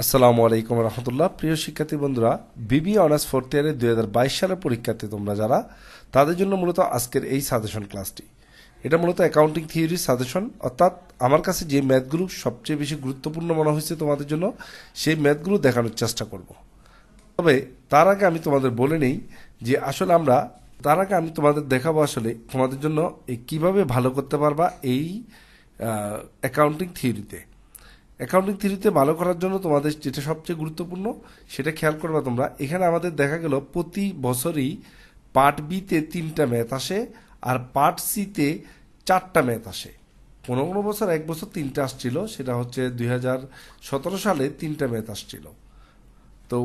আসসালামু আলাইকুম রহমতুল্লাহ। প্রিয় শিক্ষার্থী বন্ধুরা, বিবি অনার্স ফোর্থ ইয়ারের দুই হাজার বাইশ সালের পরীক্ষার্থী তোমরা যারা, তাদের জন্য মূলত আজকের এই সাজেশন ক্লাসটি। এটা মূলত অ্যাকাউন্টিং থিওরি সাজেশন, অর্থাৎ আমার কাছে যে ম্যাথগুলো সবচেয়ে বেশি গুরুত্বপূর্ণ মনে হয়েছে তোমাদের জন্য, সেই ম্যাথগুলো দেখানোর চেষ্টা করব। তবে তার আগে আমি তোমাদের বলে নেই যে আসলে আমরা, তার আগে আমি তোমাদের দেখাবো আসলে তোমাদের জন্য এই কীভাবে ভালো করতে পারবা এই অ্যাকাউন্টিং থিওরিতে অ্যাকাউন্টিং থিওরিতে ভালো করার জন্য তোমাদের যেটা সবচেয়ে গুরুত্বপূর্ণ, সেটা খেয়াল করবা তোমরা, এখানে আমাদের দেখা গেল প্রতি বছরই পার্ট বিতে তিনটা ম্যাথ আসে আর পার্ট সিতে চারটা ম্যাথ আসে। কোনো কোনো বছর এক বছর তিনটা আসছিল, সেটা হচ্ছে দুই হাজার সতেরো সালে তিনটা ম্যাথ আসছিল। তো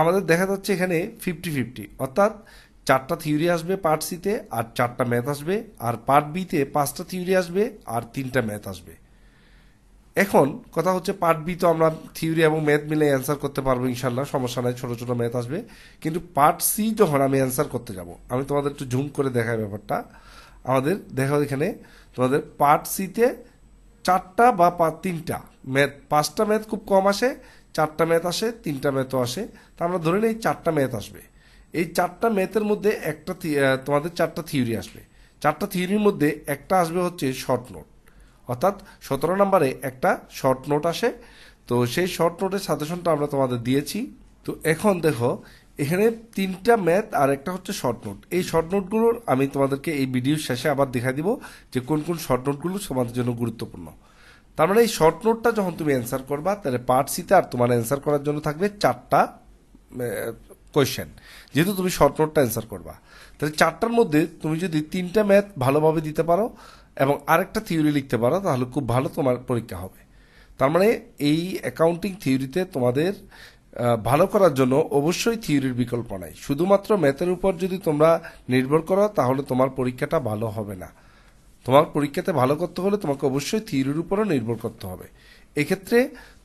আমাদের দেখা যাচ্ছে এখানে ফিফটি ফিফটি অর্থাৎ চারটা থিওরি আসবে পার্ট সিতে আর চারটা ম্যাথ আসবে, আর পার্ট বিতে পাঁচটা থিওরি আসবে আর তিনটা ম্যাথ আসবে। এখন কথা হচ্ছে পার্ট বি তো আমরা থিওরি এবং ম্যাথ মিলে অ্যান্সার করতে পারব ইনশাল্লাহ সমস্যা নাই, ছোট ছোট ম্যাথ আসবে। কিন্তু পার্ট সি যখন আমি অ্যান্সার করতে যাব, আমি তোমাদের একটু জুম করে দেখাই ব্যাপারটা। আমাদের দেখো এখানে, তোমাদের পার্ট সিতে চারটা বা তিনটা ম্যাথ পাঁচটা ম্যাথ খুব কম আসে, চারটা ম্যাথ আসে, তিনটা ম্যাথও আসে। তা আমরা ধরে নিই চারটা ম্যাথ আসবে। এই চারটা ম্যাথের মধ্যে একটা তোমাদের চারটা থিওরি আসবে। চারটা থিওরির মধ্যে একটা আসবে হচ্ছে শর্ট নোট অর্থাৎ সতেরো নম্বরে একটা শর্ট নোট আসে। তো সেই শর্ট নোটের সাজেশনটা আমরা তোমাদের দিয়েছি। তো এখন দেখো, এখানে তিনটা ম্যাথ আর একটা হচ্ছে শর্ট নোট এই শর্ট নোটগুলোর আমি তোমাদেরকে এই ভিডিওর শেষে আবার দেখা দিব যে কোন কোন শর্ট নোটগুলো তোমাদের জন্য গুরুত্বপূর্ণ। তার মানে এই শর্ট নোটটা যখন তুমি অ্যান্সার করবা, তাহলে পার্ট সিতে আর তোমার অ্যান্সার করার জন্য থাকবে চারটা কোয়েশ্চেন যেহেতু তুমি শর্ট নোটটা অ্যান্সার করবা। তাহলে চারটার মধ্যে তুমি যদি তিনটা ম্যাথ ভালোভাবে দিতে পারো এবং আরেকটা থিওরি লিখতে পারো, তাহলে খুব ভালো তোমার পরীক্ষা হবে। তার মানে এই অ্যাকাউন্টিং থিওরিতে তোমাদের ভালো করার জন্য অবশ্যই থিওরির বিকল্প নাই। শুধুমাত্র ম্যাথের উপর যদি তোমরা নির্ভর করো, তাহলে তোমার পরীক্ষাটা ভালো হবে না। তোমার পরীক্ষাতে ভালো করতে হলে তোমাকে অবশ্যই থিওরির উপরও নির্ভর করতে হবে। এক্ষেত্রে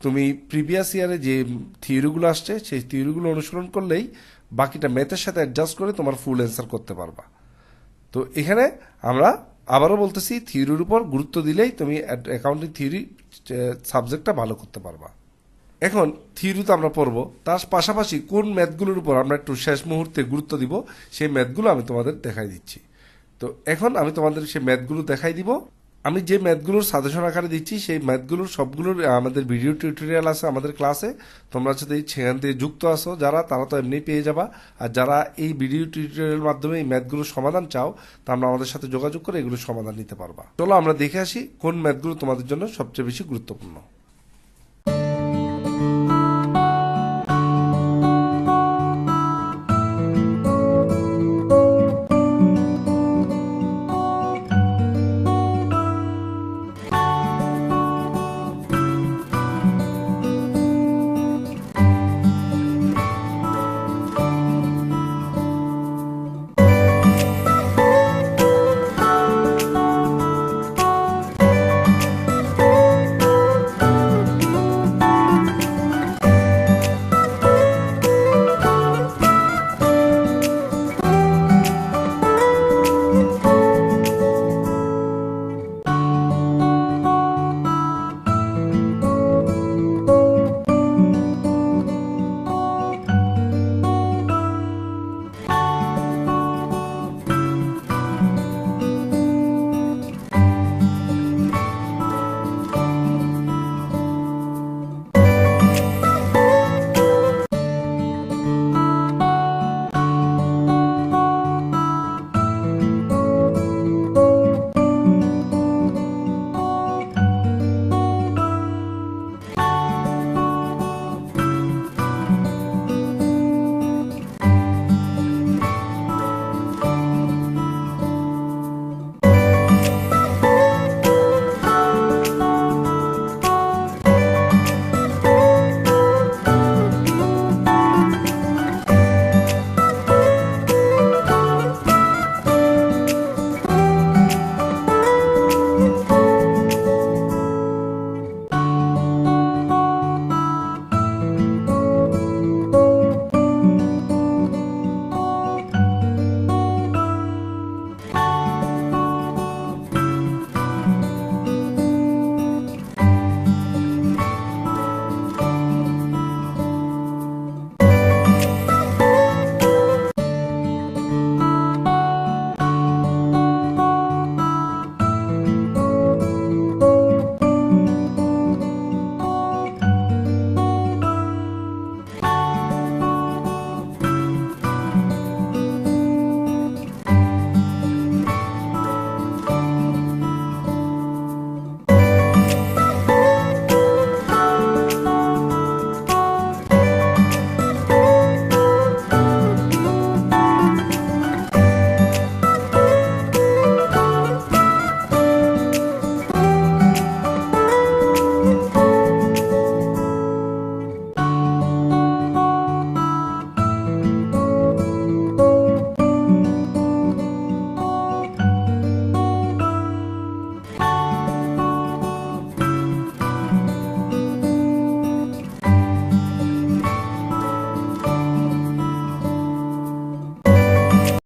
তুমি প্রিভিয়াস ইয়ারে যে থিওরিগুলো আসছে, সেই থিওরিগুলো অনুসরণ করলেই বাকিটা ম্যাথের সাথে অ্যাডজাস্ট করে তোমার ফুল অ্যান্সার করতে পারবা। তো এখানে আমরা আবারও বলতেছি থিওরির উপর গুরুত্ব দিলেই তুমি অ্যাকাউন্টিং থিওরি সাবজেক্টটা ভালো করতে পারবা। এখন থিওরি তো আমরা পড়ব, তার পাশাপাশি কোন ম্যাথগুলোর উপর আমরা একটু শেষ মুহূর্তে গুরুত্ব দিব, সেই ম্যাথগুলো আমি তোমাদের দেখাই দিচ্ছি। তো এখন আমি তোমাদের সেই ম্যাথগুলো দেখাই দিব আমি যে ম্যাথগুলোর সাজেশন আকারে দিচ্ছি, সেই ম্যাথগুলোর সবগুলোর আমাদের ভিডিও টিউটোরিয়াল আছে আমাদের ক্লাসে। তোমরা যদি সেখান থেকে যুক্ত আসো যারা, তারা তো এমনি পেয়ে যাবা। আর যারা এই ভিডিও টিউটোরিয়ালের মাধ্যমে এই ম্যাথগুলোর সমাধান চাও, তা আমরা আমাদের সাথে যোগাযোগ করে এগুলোর সমাধান নিতে পারবা। চলো আমরা দেখে আসি কোন ম্যাথগুলো তোমাদের জন্য সবচেয়ে বেশি গুরুত্বপূর্ণ।